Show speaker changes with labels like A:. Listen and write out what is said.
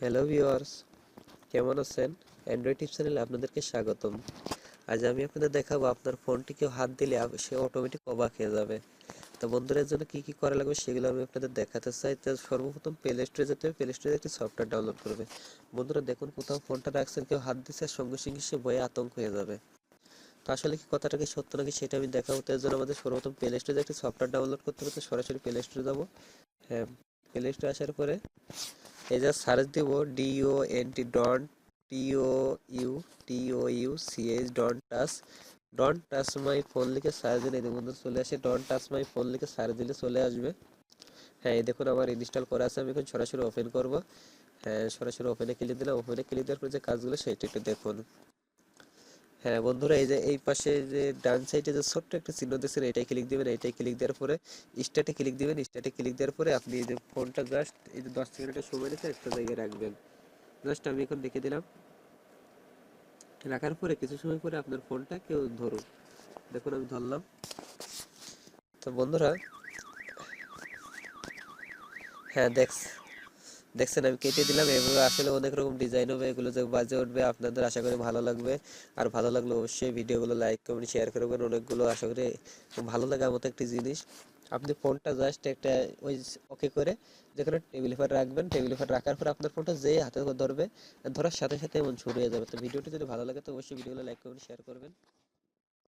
A: Hello viewers কেমন আছেন? Android tips চ্যানেলে আপনাদেরকে স্বাগতম। আজ আমি আপনাদের দেখাবো আপনার ফোনটি কেউ হাত দিলে সে অটোমেটিক অবাক হয়ে যাবে। তো বন্ধুরা এর জন্য কি কি করা লাগবে সেগুলো আমি আপনাদের দেখাতে চাই। তো সর্বপ্রথম প্লে স্টোরে যেতে হবে। প্লে স্টোরে একটি সফটওয়্যার ডাউনলোড করবে। বন্ধুরা, দেখুন কোথাও ফোনটা রাখছেন, কেউ হাত দিচ্ছে সঙ্গে সঙ্গে সে ভয়ে আতঙ্ক হয়ে যাবে। তো আসলে কি কথাটা কি সত্য নাকি সেটা আমি দেখাবো। তো এর জন্য আমাদের সর্বপ্রথম প্লে স্টোরে একটি সফটওয়্যার ডাউনলোড করতে হবে। তো সরাসরি প্লে স্টোরে যাব। হ্যাঁ প্লে স্টোরে আসার পরে এই যে সার্চ দিব D O N T dot T O U T O U C H dot touch dot touch my phone লিখে সার্চ দিলে এই বন্ধু চলে আসে ডট টাস মাই ফোন লিখে সার্চ দিলে চলে আসবে। হ্যাঁ এই দেখুন আমার ইনস্টল করা আছে, আমি এখন সরাসরি ওপেন করব। হ্যাঁ সরাসরি ওপেনে ক্লিক দিলাম ওপেনে ক্লিক দেওয়ার পর যে কাজগুলো সেটা একটু দেখুন। হ্যাঁ বন্ধুরা, এই যে এই পাশে যে ডান সাইডে যে ছোট্ট একটা চিহ্ন দিয়েছেন, এটাই ক্লিক দিবেন, এটাই ক্লিক দেওয়ার পরে স্টার্টে ক্লিক দিবেন স্টার্টে ক্লিক দেওয়ার পরে আপনি এই যে ফোনটা জাস্ট এই যে দশ সেকেন্ডের সময় রেখে একটা জায়গায় রাখবেন। জাস্ট আমি এখন দেখে দিলাম। রাখার পরে কিছু সময় পরে আপনার ফোনটা কেউ ধরুন। দেখুন, আমি ধরলাম। তো বন্ধুরা হ্যাঁ দেখ দেখছেন, আমি কেটে দিলাম। এভাবে আসলে অনেক রকম ডিজাইন হবে, এগুলো যে বাজে উঠবে, আপনাদের আশা করি ভালো লাগবে। আর ভালো লাগলে অবশ্যই ভিডিওগুলো লাইক কমেন্ট শেয়ার করবেন। অনেকগুলো আশা করি ভালো লাগার মতো একটি জিনিস। আপনি ফোনটা জাস্ট একটা ওই ওকে করে যেখানে টেবিল ফ্যান রাখবেন টেবিল ফ্যান রাখার পর আপনার ফোনটা যে হাতে ধরবে, ধরার সাথে সাথে এমন শুরু হয়ে যাবে। তো ভিডিওটি যদি ভালো লাগে, তো অবশ্যই ভিডিওগুলো লাইক করবেন শেয়ার করবেন।